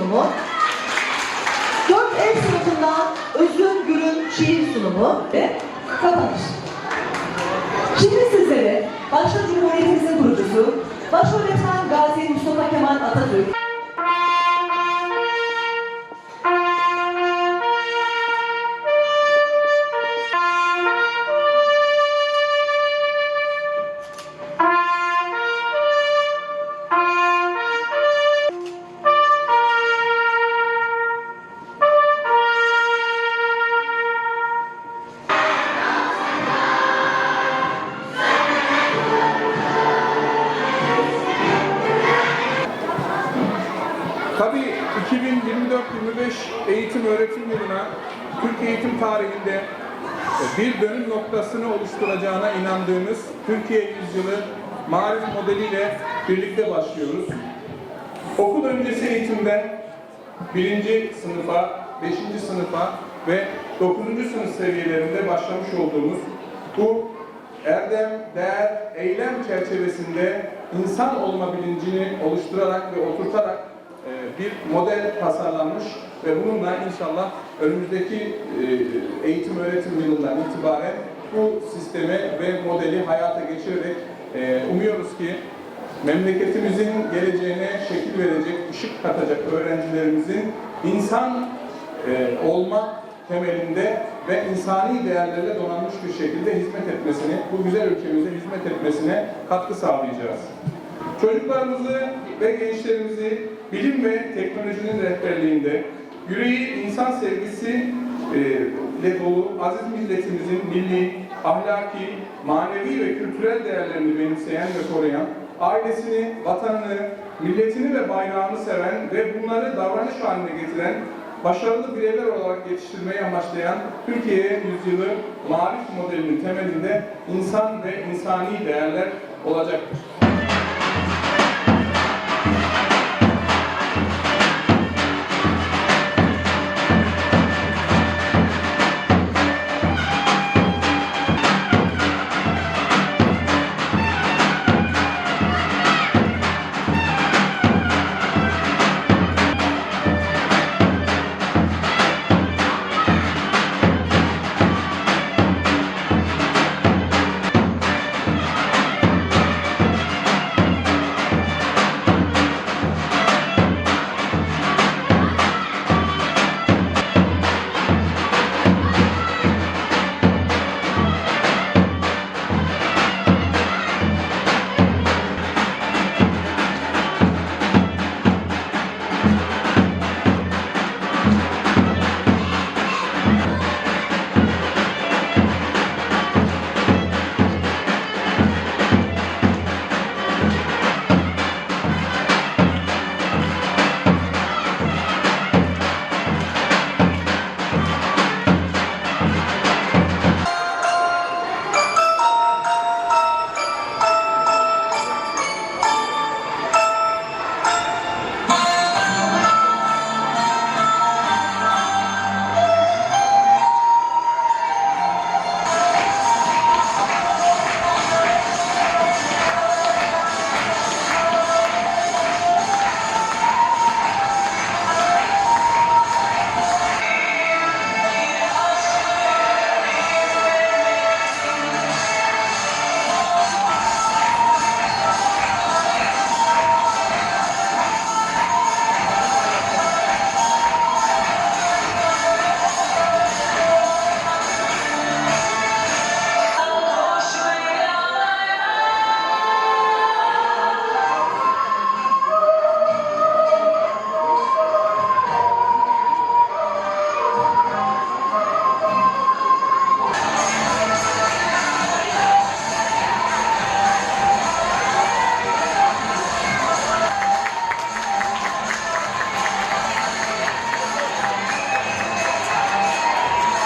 sunumu. 4 el sınıfından Özgün Gül'ün şiir sunumu ve kapanış. Şimdi sizlere başta Cumhuriyetimizin kurucusu, başöğretmen Gazi Mustafa Kemal Atatürk, Tabii 2024-25 eğitim öğretim yılına Türk eğitim tarihinde bir dönüm noktasını oluşturacağına inandığımız Türkiye Yüzyılı marif modeliyle birlikte başlıyoruz. Okul öncesi eğitimden birinci sınıfa, beşinci sınıfa ve dokuzuncu sınıf seviyelerinde başlamış olduğumuz bu erdem, değer, eylem çerçevesinde insan olma bilincini oluşturarak ve oturtarak bir model tasarlanmış ve bununla inşallah önümüzdeki e, eğitim öğretim yılından itibaren bu sistemi ve modeli hayata geçirerek e, umuyoruz ki memleketimizin geleceğine şekil verecek, ışık katacak öğrencilerimizin insan e, olma temelinde ve insani değerlerle donanmış bir şekilde hizmet etmesini, bu güzel ülkemize hizmet etmesine katkı sağlayacağız. Çocuklarımızı ve gençlerimizi bilim ve teknolojinin rehberliğinde yüreği insan sevgisi e, ile dolu aziz milletimizin milli, ahlaki, manevi ve kültürel değerlerini benimseyen ve koruyan, ailesini, vatanını, milletini ve bayrağını seven ve bunları davranış haline getiren başarılı bireyler olarak yetiştirmeyi amaçlayan Türkiye Yüzyılı Marif modelinin temelinde insan ve insani değerler olacaktır.